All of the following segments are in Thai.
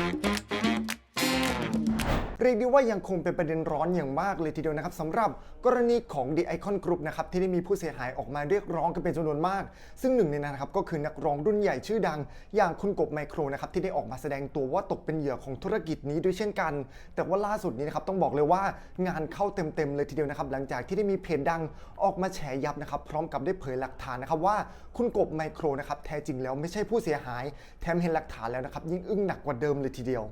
Mm-hmm. เรียกได้ว่ายังคงเป็นประเด็นร้อนอย่างมากเลยทีเดียวนะครับสำหรับกรณีของ The Icon Group นะครับที่ได้มีผู้เสียหายออกมาเรียกร้องกันเป็นจำนวนมาก ซึ่งหนึ่งในนั้นนะครับก็คือนักร้องรุ่นใหญ่ชื่อดัง อย่างคุณกบไมโครนะครับที่ได้ออกมาแสดงตัวว่าตกเป็นเหยื่อของธุรกิจนี้ด้วยเช่นกัน แต่ว่าล่าสุดนี้นะครับต้องบอกเลยว่างานเข้าเต็มๆเลยทีเดียวนะครับหลังจากที่ได้มีเพจดังออกมาแฉยับนะครับพร้อมกับได้เผยหลักฐานนะครับว่าคุณกบไมโครนะครับแท้จริงแล้วไม่ใช่ผู้เสียหาย แถมเห็นหลักฐานแล้วนะครับยิ่งอึ้งหนักกว่าเดิมเลยทีเดียว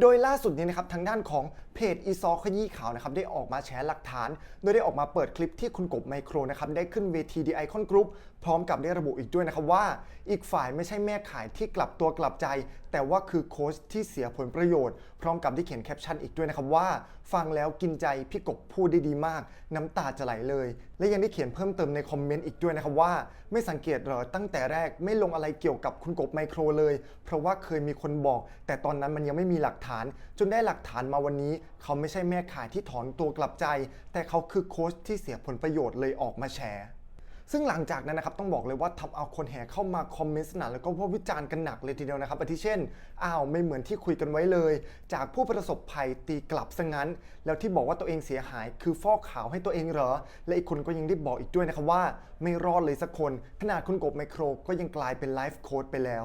โดยล่าสุดนี้นะครับทางด้านของเพจอีซอขยี้ข่าวนะครับได้ออกมาแชร์หลักฐาน โดยได้ออกมาเปิดคลิปที่คุณกบไมโครนะครับได้ขึ้นเวทีดีไอคอนกรุ๊ปพร้อมกับได้ระบุอีกด้วยนะครับว่า อีกฝ่ายไม่ใช่แม่ขายที่กลับตัวกลับใจ แต่ว่าคือโค้ชที่เสียผลประโยชน์ พร้อมกับได้เขียนแคปชั่นอีกด้วยนะครับว่า ฟังแล้วกินใจพี่กบพูดได้ดีมาก น้ำตาจะไหลเลย และยังได้เขียนเพิ่มเติมในคอมเมนต์อีกด้วยนะครับว่า ไม่สังเกตเหรอตั้งแต่แรกไม่ลงอะไรเกี่ยวกับคุณกบไมโครเลย เพราะว่าเคยมีคนบอก แต่ตอนนั้นมันยังไม่มีหลักฐาน จนได้หลักฐานมาวันนี้ เขาไม่ใช่แม่ขายที่ถอนตัวกลับใจ แต่เขาคือโค้ชที่เสียผลประโยชน์เลยออกมาแชร์ ซึ่งหลังจากนั้นนะครับต้องบอกเลยว่าทำเอาคนแห่เข้ามาคอมเมนต์สนั่นแล้วก็วิจารณ์กันหนักเลยทีเดียวนะครับอาทิเช่นอ้าวไม่เหมือนที่คุยกันไว้เลย จากผู้ประสบภัยตีกลับซะงั้น แล้วที่บอกว่าตัวเองเสียหาย คือฟอกขาวให้ตัวเองเหรอ และอีกคนก็ยังได้บอกอีกด้วยนะครับว่า ไม่รอดเลยสักคน ขนาดคุณกบไมโครก็ยังกลายเป็นไลฟ์โค้ดไปแล้ว